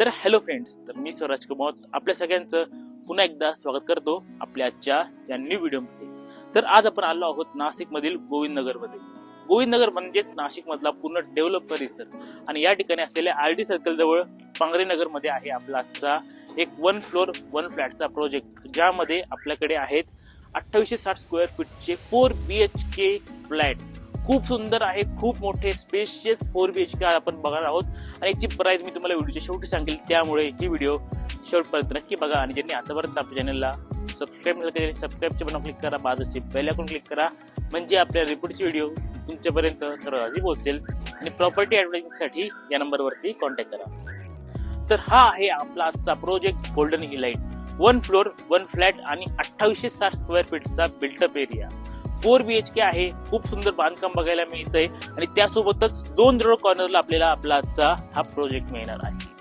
तर hello friends तर मी स्वराज कुमार आपल्या सगळ्यांचं पुन्हा एकदा स्वागत करतो आपल्या आजच्या या न्यू व्हिडिओमध्ये तर आज आपण आलो आहोत नाशिकमधील गोविंदनगरमध्ये. गोविंदनगर म्हणजेच नाशिक मधला पूर्ण डेव्हलप परिसर. आणि या ठिकाणी असलेल्या आर डी सर्कल जवळ पांगरेनगरमध्ये आहे आपला आजचा एक वन फ्लोर वन फ्लॅटचा प्रोजेक्ट ज्यामध्ये आपल्याकडे आहेत अठ्ठावीसशे साठ square फीटचे four B H K flat खूप सुंदर आहे खूप मोठे spacious four B H K आपण बघणार आहोत. आणि याची प्राईज मी तुम्हाला व्हिडिओच्या शेवटी सांगेल त्यामुळे ही व्हिडिओ शेवटपर्यंत नक्की बघा. आणि ज्यांनी आतापर्यंत आपल्या चॅनलला सबस्क्राईब नसेल केले सबस्क्राईबचे बटन क्लिक करा बाजूचे बेल क्लिक करा. म्हणजे आपल्या रिपोर्टची व्हिडिओ तुमच्यापर्यंत सर्वात आधी पोहोचेल. आणि प्रॉपर्टी ॲडव्हर्टाईजसाठी या नंबरवरती कॉन्टॅक्ट करा. तर हा आहे आपला आजचा project golden elite one floor one flat आणि अठ्ठावीसशे साठ square फीटचा built up area four B H K आहे. खूप सुंदर बांधकाम बघायला मिळतंय. आणि त्यासोबतच दोन रोड कॉर्नरला आपल्याला आपला आजचा हा प्रोजेक्ट मिळणार आहे.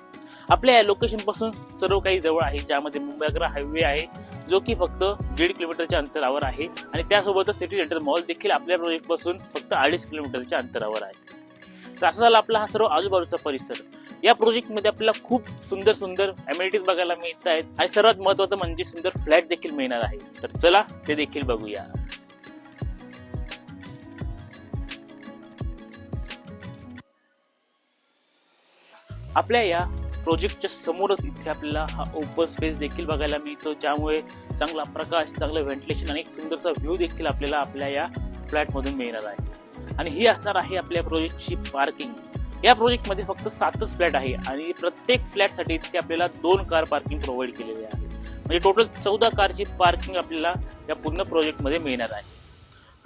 आपल्या या लोकेशनपासून सर्व काही जवळ आहे ज्यामध्ये मुंबई आग्रा हायवे आहे जो की फक्त दीड किलोमीटरच्या अंतरावर आहे. आणि त्यासोबतच सिटी सेंटर मॉल देखील आपल्या प्रोजेक्टपासून फक्त अडीच किलोमीटरच्या अंतरावर आहे. तर असा झाला आपला हा सर्व आजूबाजूचा परिसर. या प्रोजेक्टमध्ये आपल्याला खूप सुंदर सुंदर अमेनिटीज बघायला मिळत आहेत आणि सर्वात महत्वाचं म्हणजे सुंदर फ्लॅट देखील मिळणार आहे. तर चला ते देखील बघूया. आपल्या या प्रोजेक्टच्या समोरच इथे आपल्याला हा ओपन स्पेस देखील बघायला मिळतो ज्यामुळे चांगला प्रकाश चांगलं व्हेंटिलेशन आणि एक सुंदरसा व्ह्यू देखील आपल्याला आपल्या या फ्लॅटमधून मिळणार आहे. आणि ही असणार आहे आपल्या प्रोजेक्टची पार्किंग या प्रोजेक्टमध्ये फक्त सातच फ्लॅट आहे आणि प्रत्येक फ्लॅटसाठी इथे आपल्याला दोन कार पार्किंग प्रोव्हाइड केलेली आहे. म्हणजे टोटल चौदा कारची पार्किंग आपल्याला या पूर्ण प्रोजेक्टमध्ये मिळणार आहे.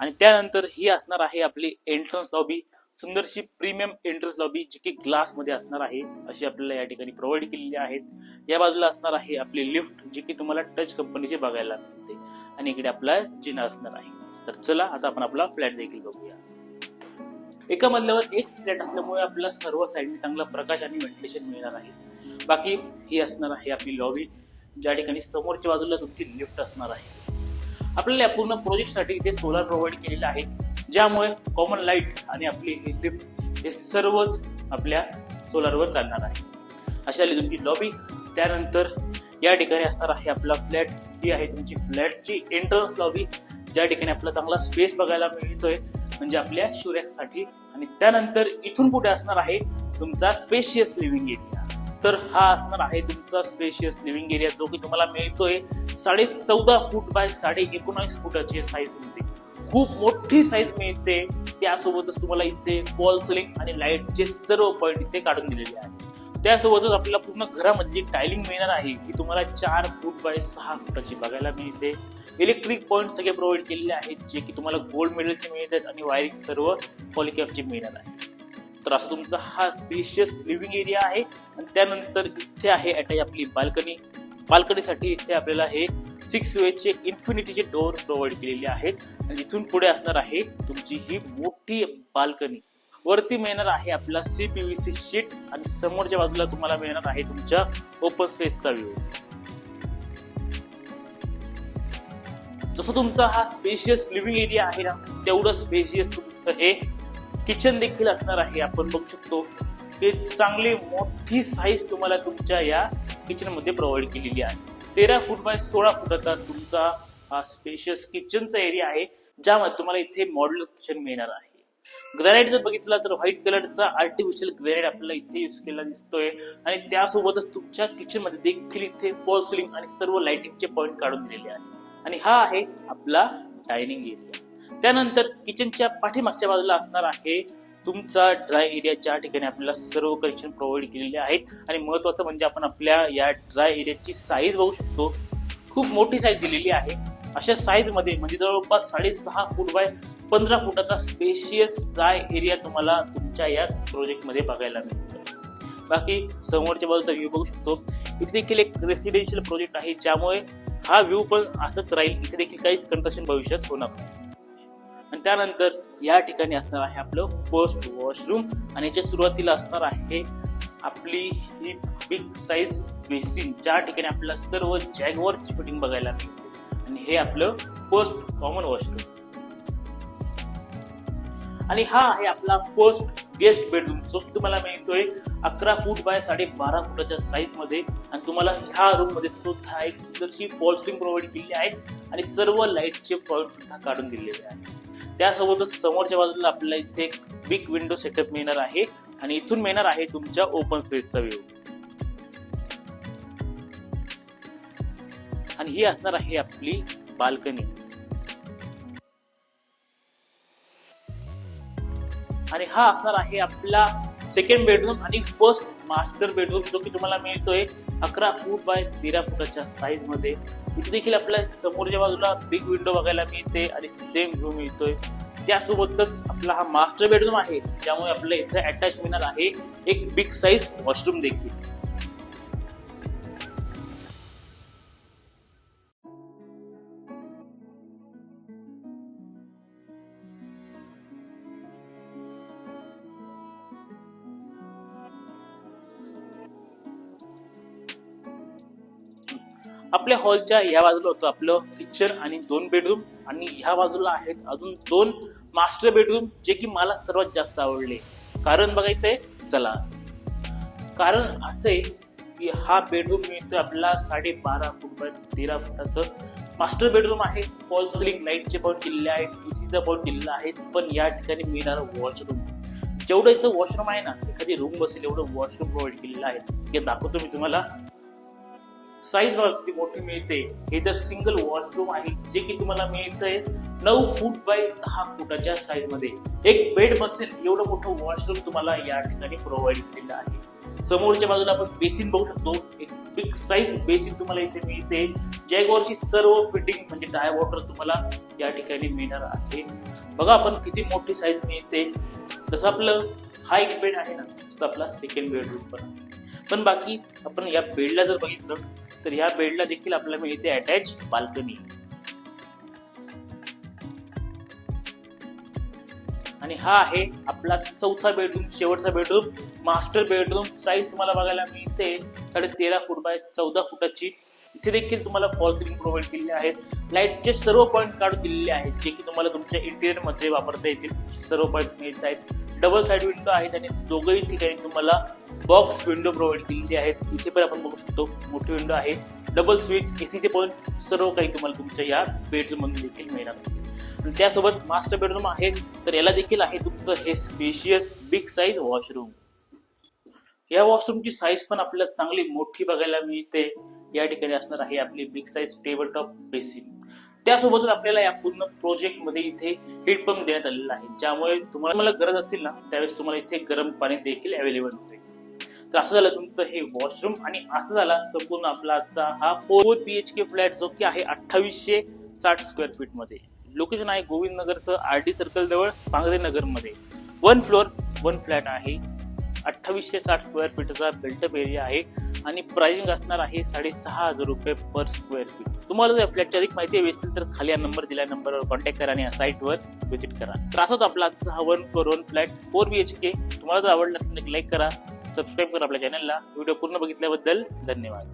आणि त्यानंतर ही असणार आहे आपली एंट्रन्स लॉबी सुंदरशी प्रीमियम एंट्रन्स लॉबी जी की ग्लासमध्ये असणार आहे अशी आपल्याला या ठिकाणी प्रोव्हाइड केलेली आहेत. या बाजूला असणार आहे आपली लिफ्ट जी की तुम्हाला टच कंपनीची बघायला मिळते. आणि इकडे आपला जिना असणार आहे. तर चला आता आपण आपला फ्लॅट देखील बघूया. एका मधल्यावर एक फ्लॅट असल्यामुळे आपल्याला सर्व साईडने चांगला प्रकाश आणि व्हेंटिलेशन मिळणार आहे. बाकी ही असणार आहे आपली लॉबी ज्या ठिकाणी समोरच्या बाजूला तुमची लिफ्ट असणार आहे. आपल्याला या पूर्ण प्रोजेक्टसाठी इथे सोलार प्रोव्हाइड केलेले आहे. ज्यामुळे कॉमन लाइट आणि आपली ही लिफ्ट हे सर्वच आपल्या सोलारवर चालणार आहे. अशी आली तुमची लॉबी त्यानंतर या ठिकाणी असणार आहे आपला फ्लॅट ही आहे तुमची फ्लॅटची एंट्रन्स लॉबी ज्या ठिकाणी आपला चांगला स्पेस बघायला मिळतोय म्हणजे आपल्या शिवरॅकसाठी आणि त्यानंतर इथून पुढे असणार आहे तुमचा स्पेशियस लिव्हिंग एरिया तर हा असणार आहे तुमचा स्पेशियस लिव्हिंग एरिया जो की तुम्हाला मिळतोय साडे चौदा फूट बाय साडे एकोणावीस फुटाची साईजमध्ये. खूप मोठी साईज मिळते. त्यासोबतच तुम्हाला इथे बॉल सिलिंग आणि लाईटचे सर्व पॉईंट इथे काढून दिलेले आहेत. त्यासोबतच आपल्याला पूर्ण घरामधली टायलिंग मिळणार आहे. की तुम्हाला चार फूट बाय सहा फुटाची बघायला मिळते. इलेक्ट्रिक पॉईंट सगळे प्रोव्हाइड केलेले आहेत जे की तुम्हाला गोल्ड मेडलचे मिळतात आणि वायरिंग सर्व पॉलिकॅपचे मिळणार आहे. तर असं तुमचा हा स्पेशियस लिव्हिंग एरिया आहे. आणि त्यानंतर इथे आहे अटॅच आपली बाल्कनी बाल्कनीसाठी इथे आपल्याला हे सिक्स वेचे इन्फिनिटीचे डोअर प्रोव्हाइड केलेले आहेत. आणि इथून पुढे असणार आहे तुमची ही मोठी बाल्कनी. वरती मिळणार आहे आपला C P V C sheet आणि समोरच्या बाजूला तुम्हाला मिळणार आहे तुमच्या ओपन स्पेसचा व्ह्यू जसं तुमचा हा स्पेशियस लिव्हिंग एरिया आहे ना तेवढं स्पेशियस तुमचं हे किचन देखील असणार आहे आपण बघू शकतो. ते चांगली मोठी साईज तुम्हाला तुमच्या या किचनमध्ये प्रोव्हाइड केलेली आहे. तेरा फूट बाय सोळा फुटाचा तुमचा हा स्पेशियस किचनचा एरिया आहे ज्यामध्ये तुम्हाला इथे मॉडेल किचन मिळणार आहे. ग्रॅनाइट जर बघितला तर व्हाईट कलरचा आर्टिफिशियल ग्रॅनाइट आपल्याला इथे युज केला दिसतोय. आणि त्यासोबतच तुमच्या किचनमध्ये देखील इथे फॉल सिलिंग आणि सर्व लाइटिंगचे पॉईंट काढून दिलेले आहेत. आणि हा आहे आपला डायनिंग एरिया त्यानंतर किचनच्या पाठीमागच्या बाजूला असणार आहे तुमचा ड्राय एरिया ज्या ठिकाणी आपल्याला सर्व कनेक्शन प्रोव्हाइड केलेले आहेत. आणि महत्वाचं म्हणजे आपण आपल्या या ड्राय एरियाची साईज बघू शकतो. खूप मोठी साईज दिलेली आहे. अशा साईजमध्ये म्हणजे जवळपास साडेसहा फूट बाय पंधरा फुटाचा स्पेशियस ड्राय एरिया तुम्हाला तुमच्या या प्रोजेक्टमध्ये बघायला मिळतो. बाकी समोरच्या बाजूचा व्ह्यू बघू शकतो. इथे देखील एक रेसिडेन्शियल प्रोजेक्ट आहे ज्यामुळे हा व्ह्यू पण असंच राहील. इथे देखील काहीच कंस्ट्रक्शन भविष्यात होणार नाही. आणि त्यानंतर या ठिकाणी असणार आहे आपलं फर्स्ट वॉशरूम आणि याच्या सुरुवातीला असणार आहे आपली ही बिग साईज बेसिन ज्या ठिकाणी आपल्याला सर्व जॅगवरची फिटिंग बघायला मिळते. आणि हे आपलं फर्स्ट कॉमन वॉशरूम आणि हा आहे आपला फर्स्ट गेस्ट बेडरूम जो तुम्हाला मिळतोय अकरा फूट बाय साडे बारा फुटाच्या साईजमध्ये. आणि तुम्हाला ह्या रूममध्ये सुद्धा एक सुंदरशी फॉल स्क्रीन प्रोव्हाइड केली आहे. आणि सर्व लाईटचे पॉईंट सुद्धा काढून दिलेले आहेत. त्यासोबतच समोरच्या बाजूला आपल्याला इथे एक बिग विंडो सेटअप मिळणार आहे. आणि इथून मिळणार आहे तुमच्या ओपन स्पेसचा व्ह्यू आणि ही असणार आहे आपली बाल्कनी आणि हा असणार आहे आपला सेकंड बेडरूम आणि फर्स्ट मास्टर बेडरूम जो की तुम्हाला मिळतोय अकरा फूट बाय तेरा फुटाच्या साईजमध्ये. इथे देखील आपल्या समोरच्या बाजूला बिग विंडो बघायला मिळते आणि सेम व्ह्यू मिळतोय त्यासोबतच आपला हा मास्टर बेडरूम आहे त्यामुळे आपलं इथे अटॅच मिळणार आहे एक बिग साईज वॉशरूम देखील. आपल्या हॉलच्या या बाजूला होतं आपलं किचन आणि दोन बेडरूम आणि ह्या बाजूला आहेत अजून दोन मास्टर बेडरूम जे की मला सर्वात जास्त आवडले. कारण बघायचंय चला. कारण असे आहे की हा बेडरूम मिळतो आपला साडेबारा फूट बाय तेरा फुटाचं. मास्टर बेडरूम आहे फॉल सिलिंग लाईटचे पण किल्ले आहेत एसीचा पण किल्ला आहे पण या ठिकाणी मिळणार वॉशरूम जेवढं इथं वॉशरूम आहे ना एखादी रूम बसेल एवढं वॉशरूम प्रोव्हाइड केलेलं आहे. हे दाखवतो मी तुम्हाला. साईज बघा किती मोठी मिळते. हे तर सिंगल वॉशरूम आहे. जे की तुम्हाला मिळतंय नऊ फूट बाय दहा फुटाच्या साईजमध्ये. एक बेड बसेल एवढं मोठं वॉशरूम तुम्हाला या ठिकाणी प्रोव्हाइड केलेलं आहे. समोरच्या बाजूला आपण बेसिन बघू शकतो. एक बिग साईज बेसिन तुम्हाला इथे मिळते. जॅगवरची सर्व फिटिंग म्हणजे डाय वॉटर तुम्हाला या ठिकाणी मिळणार आहे. बघा आपण किती मोठी साईज मिळते. जसं आपलं हा एक बेड आहे ना तसं आपला सेकंड बेडरूम पण पण बाकी आपण या बेडला जर बघितलं तर ह्या बेडला देखील आपल्याला मिळते अटॅच बाल्कनी आणि हा आहे आपला चौथा बेडरूम शेवटचा बेडरूम मास्टर बेडरूम साईज तुम्हाला बघायला मिळते. साडे तेरा फूट बाय चौदा फुटाची. इथे देखील तुम्हाला फॉल सिलिंग प्रोव्हाइड केलेले आहेत. लाईटचे सर्व पॉईंट काढून दिलेले आहेत जे की तुम्हाला तुमच्या इंटिरियरमध्ये वापरता येतील. सर्व पॉईंट मिळत आहेत डबल साईड विंडो आहेत आणि दोघंही ठिकाणी तुम्हाला बॉक्स विंडो प्रोव्हाइड केलेली आहेत. इथे पण आपण बघू शकतो मोठी विंडो आहे. डबल स्विच एसीचे पॉईंट सर्व काही तुम्हाला तुमच्या या बेडरूममधून देखील मिळणार आणि त्यासोबत मास्टर बेडरूम आहे. तर याला देखील आहे तुमचं हे स्पेशियस बिग साईज वॉशरूम या वॉशरूमची साईज पण आपल्याला चांगली मोठी बघायला मिळते. या ठिकाणी असणार आहे आपली big size table top basin त्यासोबतच आपल्याला या पूर्ण प्रोजेक्टमध्ये इथे हीट पंप देण्यात आलेला आहे. ज्यामुळे तुम्हाला मला गरज असेल ना त्यावेळेस तुम्हाला इथे गरम पाणी देखील अवेलेबल होते तर असं झालं तुमचं हे वॉशरूम आणि असं झाला संपूर्ण आपला आजचा हा four B H K flat जो की आहे अठ्ठावीसशे साठ स्क्वेअर फीटमध्ये. लोकेशन आहे गोविंद नगरचं आर डी सर्कल जवळ पांगरे नगरमध्ये वन फ्लोअर वन फ्लॅट आहे. अठ्ठावीसशे साठ स्क्वेअर फीटचा बिल्टअप एरिया आहे आणि प्राइसिंग असणार आहे साडेसहा हजार रुपये पर स्क्वेअर फीट तुम्हाला जर फ्लॅटची अधिक माहिती हवी असेल तर खाली या नंबर दिल्या नंबरवर कॉन्टॅक्ट करा आणि या साईटवर व्हिजिट करा. तर असंच आपला आजचा हा one four one flat four B H K तुम्हाला जर आवडला असेल तर लाईक करा सबस्क्राईब करा आपल्या चॅनलला व्हिडिओ पूर्ण बघितल्याबद्दल धन्यवाद.